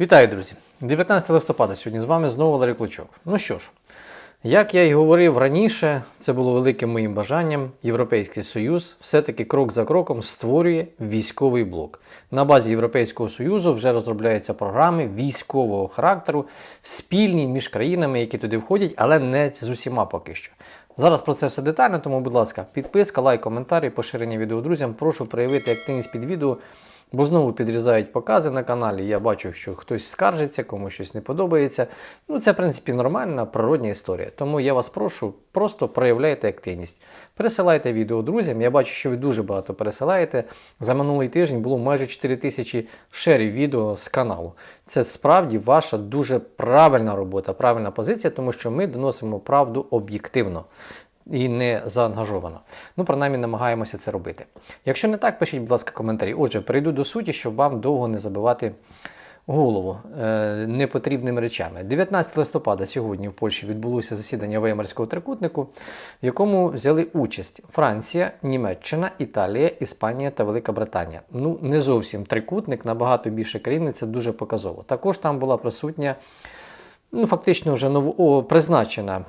Вітаю, друзі! 19 листопада сьогодні з вами знову Валерій Клочок. Ну що ж, як я й говорив раніше, це було великим моїм бажанням. Європейський Союз все-таки крок за кроком створює військовий блок. На базі Європейського Союзу вже розробляються програми військового характеру, спільні між країнами, які туди входять, але не з усіма поки що. Зараз про це все детально, тому, будь ласка, підписка, лайк, коментар і поширення відео друзям. Прошу проявити активність під відео. Бо знову підрізають покази на каналі. Я бачу, що хтось скаржиться, комусь щось не подобається. Ну, це, в принципі, нормальна природня історія. Тому я вас прошу, просто проявляйте активність. Пересилайте відео друзям. Я бачу, що ви дуже багато пересилаєте. За минулий тиждень було майже 4 тисячі шерів відео з каналу. Це справді ваша дуже правильна робота, правильна позиція, тому що ми доносимо правду об'єктивно і не заангажовано. Ну, принаймні, намагаємося це робити. Якщо не так, пишіть, будь ласка, коментарі. Отже, перейду до суті, щоб вам довго не забивати голову е, непотрібними речами. 19 листопада сьогодні в Польщі відбулося засідання Веймарського трикутнику, в якому взяли участь Франція, Німеччина, Італія, Іспанія та Велика Британія. Ну, не зовсім трикутник, набагато більше країн, і це дуже показово. Також там була присутня, ну, фактично вже ново, призначена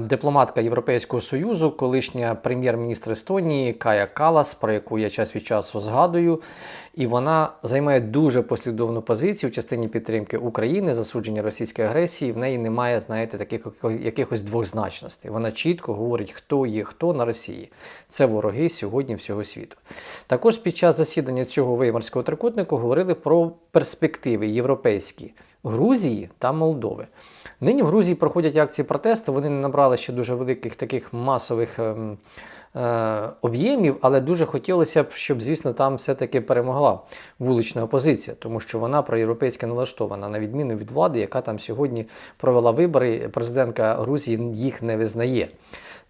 Дипломатка Європейського Союзу, колишня прем'єр-міністр Естонії Кая Калас, про яку я час від часу згадую, і вона займає дуже послідовну позицію в частині підтримки України, засудження російської агресії. В неї немає, знаєте, таких якихось двозначностей. Вона чітко говорить, хто є хто на Росії. Це вороги сьогодні всього світу. Також під час засідання цього веймарського трикутнику говорили про перспективи європейські Грузії та Молдови. Нині в Грузії проходять акції протесту. Вони не набрали ще дуже великих таких масових ем, е, об'ємів, але дуже хотілося б, щоб, звісно, там все-таки перемогла вулична опозиція, тому що вона проєвропейськи налаштована, на відміну від влади, яка там сьогодні провела вибори. Президентка Грузії їх не визнає.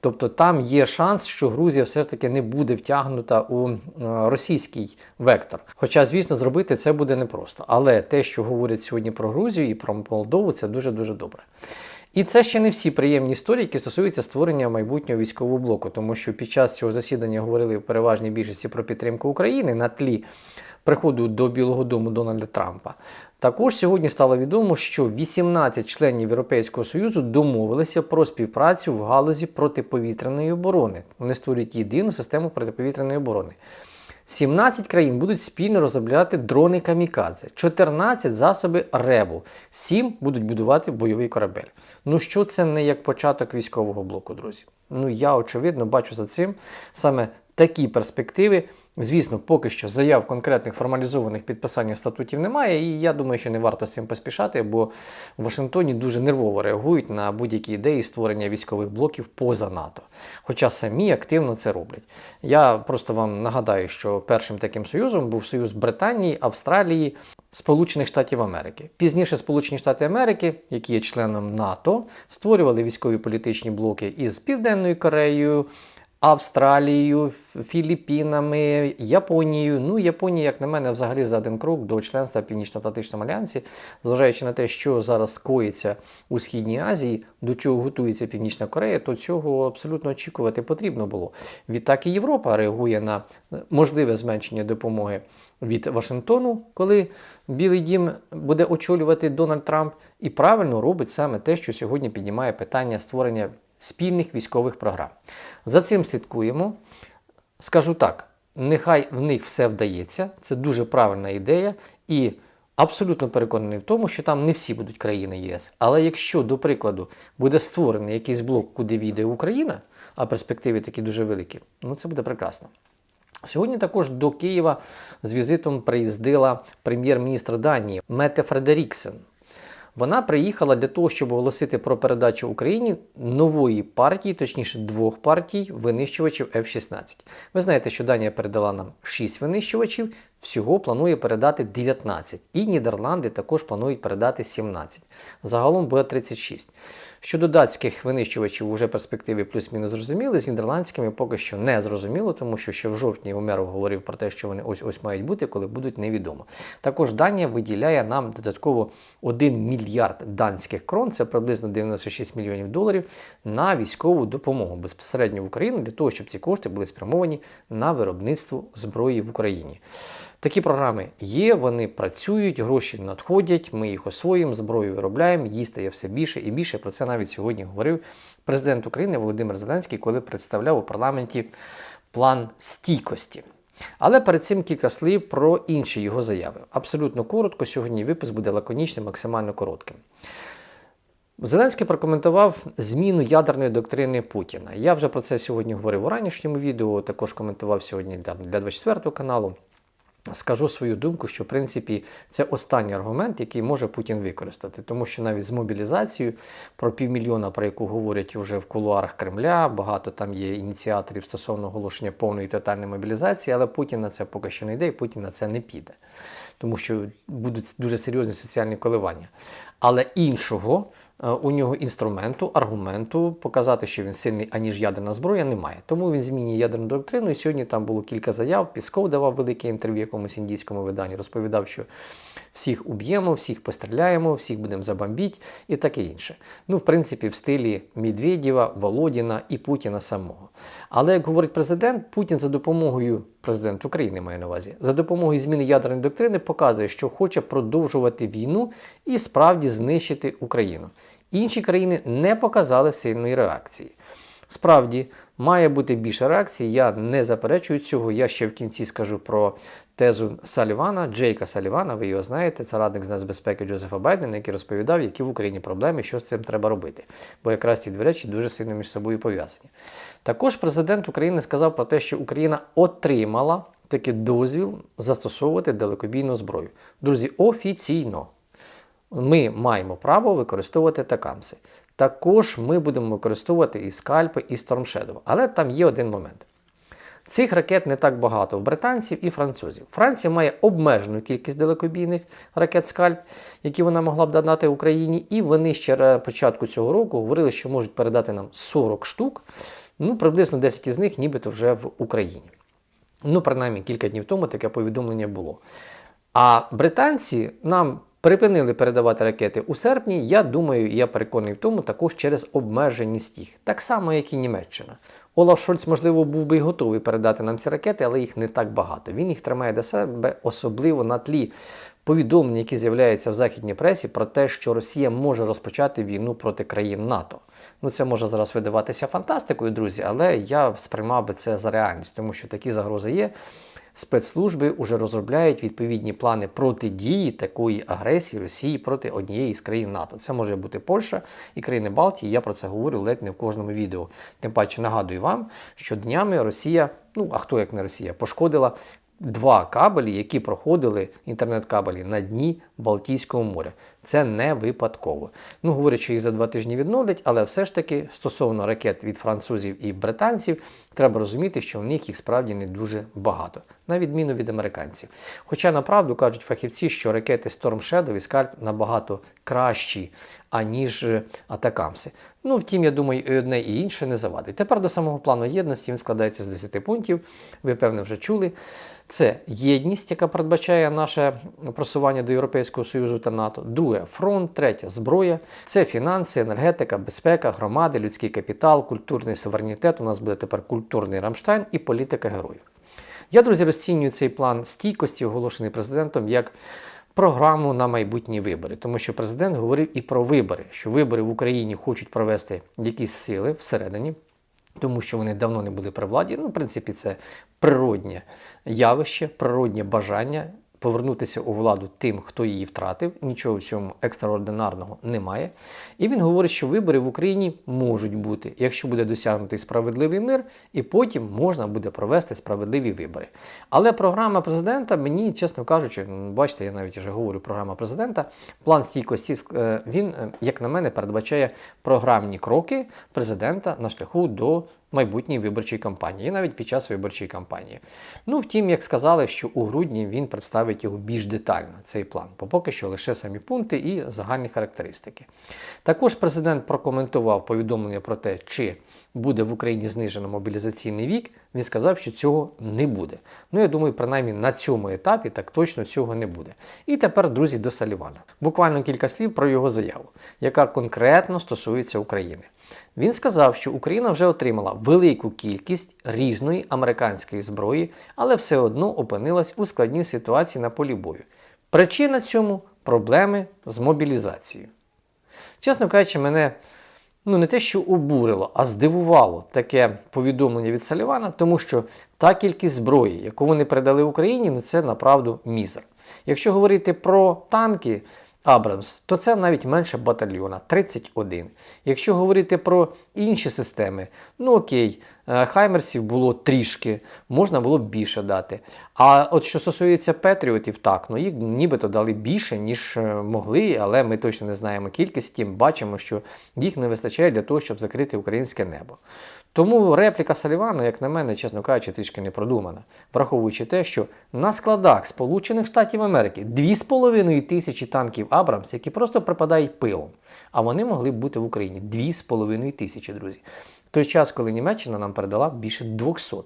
Тобто там є шанс, що Грузія все ж таки не буде втягнута у е, російський вектор. Хоча, звісно, зробити це буде непросто. Але те, що говорять сьогодні про Грузію і про Молдову, це дуже дуже добре. І це ще не всі приємні історії, які стосуються створення майбутнього військового блоку, тому що під час цього засідання говорили в переважній більшості про підтримку України на тлі приходу до Білого Дому Дональда Трампа. Також сьогодні стало відомо, що 18 членів Європейського Союзу домовилися про співпрацю в галузі протиповітряної оборони. Вони створюють єдину систему протиповітряної оборони. 17 країн будуть спільно розробляти дрони камікадзе, 14 засоби ребу, 7 будуть будувати бойовий корабель. Ну що це не як початок військового блоку, друзі? Ну я очевидно бачу за цим саме такі перспективи. Звісно, поки що заяв конкретних формалізованих підписань статутів немає, і я думаю, що не варто з цим поспішати, бо в Вашингтоні дуже нервово реагують на будь-які ідеї створення військових блоків поза НАТО. Хоча самі активно це роблять. Я просто вам нагадаю, що першим таким союзом був союз Британії, Австралії. Сполучених Штатів Америки. Пізніше Сполучені Штати Америки, які є членом НАТО, створювали військові політичні блоки із Південною Кореєю, Австралією, Філіппінами, Японією. Ну, Японія, як на мене, взагалі за один крок до членства Північно-Атлантичному альянсі, зважаючи на те, що зараз коїться у Східній Азії, до чого готується Північна Корея, то цього абсолютно очікувати потрібно було. Відтак і Європа реагує на можливе зменшення допомоги від Вашингтону, коли Білий Дім буде очолювати Дональд Трамп, і правильно робить саме те, що сьогодні піднімає питання створення спільних військових програм. За цим слідкуємо. Скажу так, нехай в них все вдається, це дуже правильна ідея, і абсолютно переконаний в тому, що там не всі будуть країни ЄС. Але якщо, до прикладу, буде створений якийсь блок, куди війде Україна, а перспективи такі дуже великі, ну це буде прекрасно. Сьогодні також до Києва з візитом приїздила прем'єр-міністр Данії Мете Фредеріксен. Вона приїхала для того, щоб оголосити про передачу Україні нової партії, точніше двох партій винищувачів F-16. Ви знаєте, що Данія передала нам 6 винищувачів, всього планує передати 19. І Нідерланди також планують передати 17. Загалом буде 36. Щодо датських винищувачів, вже перспективи плюс-мінус зрозуміли, з нідерландськими поки що не зрозуміло, тому що ще в жовтні Умеров говорив про те, що вони ось ось мають бути, коли будуть невідомо. Також Данія виділяє нам додатково 1 мільярд данських крон, це приблизно 96 мільйонів доларів, на військову допомогу безпосередньо в Україну для того, щоб ці кошти були спрямовані на виробництво зброї в Україні. Такі програми є, вони працюють, гроші надходять, ми їх освоїмо, зброю виробляємо, її стає все більше і більше. Про це навіть сьогодні говорив президент України Володимир Зеленський, коли представляв у парламенті план стійкості. Але перед цим кілька слів про інші його заяви. Абсолютно коротко, сьогодні випуск буде лаконічним, максимально коротким. Зеленський прокоментував зміну ядерної доктрини Путіна. Я вже про це сьогодні говорив у ранішньому відео, також коментував сьогодні для 24 каналу. Скажу свою думку, що в принципі це останній аргумент, який може Путін використати, тому що навіть з мобілізацією про півмільйона, про яку говорять вже в кулуарах Кремля, багато там є ініціаторів стосовно оголошення повної тотальної мобілізації, але Путін на це поки що не йде, і Путін на це не піде, тому що будуть дуже серйозні соціальні коливання. Але іншого у нього інструменту, аргументу показати, що він сильний, аніж ядерна зброя, немає. Тому він змінює ядерну доктрину. І сьогодні там було кілька заяв. Пісков давав велике інтерв'ю якомусь індійському виданні, розповідав, що всіх уб'ємо, всіх постріляємо, всіх будемо забомбіть і таке інше. Ну, в принципі, в стилі Медведєва, Володіна і Путіна самого. Але як говорить президент, Путін за допомогою президент України має на увазі, за допомогою зміни ядерної доктрини показує, що хоче продовжувати війну і справді знищити Україну. Інші країни не показали сильної реакції. Справді, має бути більше реакції. Я не заперечую цього. Я ще в кінці скажу про тезу Салівана, Джейка Салівана, ви його знаєте, це радник з нацбезпеки Джозефа Байдена, який розповідав, які в Україні проблеми, що з цим треба робити. Бо якраз ці дві речі дуже сильно між собою пов'язані. Також президент України сказав про те, що Україна отримала такий дозвіл застосовувати далекобійну зброю. Друзі, офіційно ми маємо право використовувати такамси. Також ми будемо використовувати і скальпи, і Storm. Але там є один момент. Цих ракет не так багато в британців і французів. Франція має обмежену кількість далекобійних ракет скальп, які вона могла б додати Україні, і вони ще на початку цього року говорили, що можуть передати нам 40 штук. Ну, приблизно 10 із них нібито вже в Україні. Ну, принаймні, кілька днів тому таке повідомлення було. А британці нам припинили передавати ракети у серпні. Я думаю, я переконаний в тому, також через обмеженість їх. Так само, як і Німеччина. Олаф Шольц, можливо, був би готовий передати нам ці ракети, але їх не так багато. Він їх тримає до себе, особливо на тлі повідомлень, які з'являються в західній пресі, про те, що Росія може розпочати війну проти країн НАТО. Ну, це може зараз видаватися фантастикою, друзі, але я сприймав би це за реальність, тому що такі загрози є. Спецслужби вже розробляють відповідні плани протидії такої агресії Росії проти однієї з країн НАТО. Це може бути Польща і країни Балтії. Я про це говорю ледь не в кожному відео. Тим паче нагадую вам, що днями Росія, ну а хто як не Росія, пошкодила два кабелі, які проходили інтернет-кабелі на дні Балтійського моря. Це не випадково. Ну, говорять, що їх за два тижні відновлять, але все ж таки стосовно ракет від французів і британців, треба розуміти, що в них їх справді не дуже багато, на відміну від американців. Хоча направду кажуть фахівці, що ракети Storm Shadow і Scalp набагато кращі, аніж атакамси. Ну, втім, я думаю, і одне і інше не завадить. Тепер до самого плану єдності він складається з 10 пунктів. Ви, певно, вже чули. Це єдність, яка передбачає наше просування до Європейського Союзу та НАТО. Друге фронт, третє зброя. Це фінанси, енергетика, безпека, громади, людський капітал, культурний суверенітет. У нас буде тепер культурний Рамштайн і політика героїв. Я, друзі, розцінюю цей план стійкості, оголошений президентом, як програму на майбутні вибори, тому що президент говорив і про вибори, що вибори в Україні хочуть провести якісь сили всередині. Тому що вони давно не були при владі. Ну, в принципі, це природнє явище, природнє бажання повернутися у владу тим, хто її втратив. Нічого в цьому екстраординарного немає. І він говорить, що вибори в Україні можуть бути, якщо буде досягнутий справедливий мир, і потім можна буде провести справедливі вибори. Але програма президента, мені, чесно кажучи, бачите, я навіть вже говорю, програма президента, план стійкості, е, він, е, як на мене, передбачає програмні кроки президента на шляху до майбутній виборчій кампанії, і навіть під час виборчої кампанії. Ну, втім, як сказали, що у грудні він представить його більш детально, цей план, бо поки що лише самі пункти і загальні характеристики. Також президент прокоментував повідомлення про те, чи буде в Україні знижено мобілізаційний вік. Він сказав, що цього не буде. Ну, я думаю, принаймні на цьому етапі так точно цього не буде. І тепер, друзі, до Салівана. Буквально кілька слів про його заяву, яка конкретно стосується України. Він сказав, що Україна вже отримала велику кількість різної американської зброї, але все одно опинилась у складній ситуації на полі бою. Причина цьому проблеми з мобілізацією. Чесно кажучи, мене ну не те, що обурило, а здивувало таке повідомлення від Салівана, тому що та кількість зброї, яку вони передали Україні, ну це направду мізер. Якщо говорити про танки Абрамс, то це навіть менше батальйона 31. Якщо говорити про інші системи, ну окей, е, Хаймерсів було трішки, можна було б більше дати. А от що стосується Петріотів, так, ну їх нібито дали більше, ніж е, могли, але ми точно не знаємо кількості. Бачимо, що їх не вистачає для того, щоб закрити українське небо. Тому репліка Салівана, як на мене, чесно кажучи, трішки не продумана, враховуючи те, що на складах Сполучених Штатів Америки 2,5 тисячі танків Абрамс, які просто припадають пилом, а вони могли б бути в Україні 2,5 тисячі, друзі. В той час, коли Німеччина нам передала більше 200.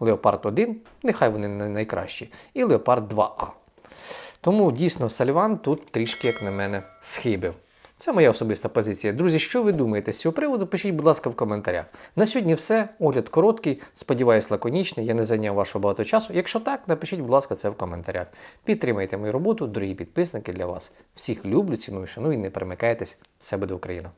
Леопард 1, нехай вони не найкращі, і Леопард 2А. Тому дійсно Саліван тут трішки, як на мене, схибив. Це моя особиста позиція. Друзі, що ви думаєте з цього приводу? Пишіть, будь ласка, в коментарях. На сьогодні все. Огляд короткий, сподіваюсь, лаконічний. Я не зайняв вашого багато часу. Якщо так, напишіть, будь ласка, це в коментарях. Підтримайте мою роботу, дорогі підписники для вас. Всіх люблю, ціную, шаную і не перемикайтесь. Все буде Україна!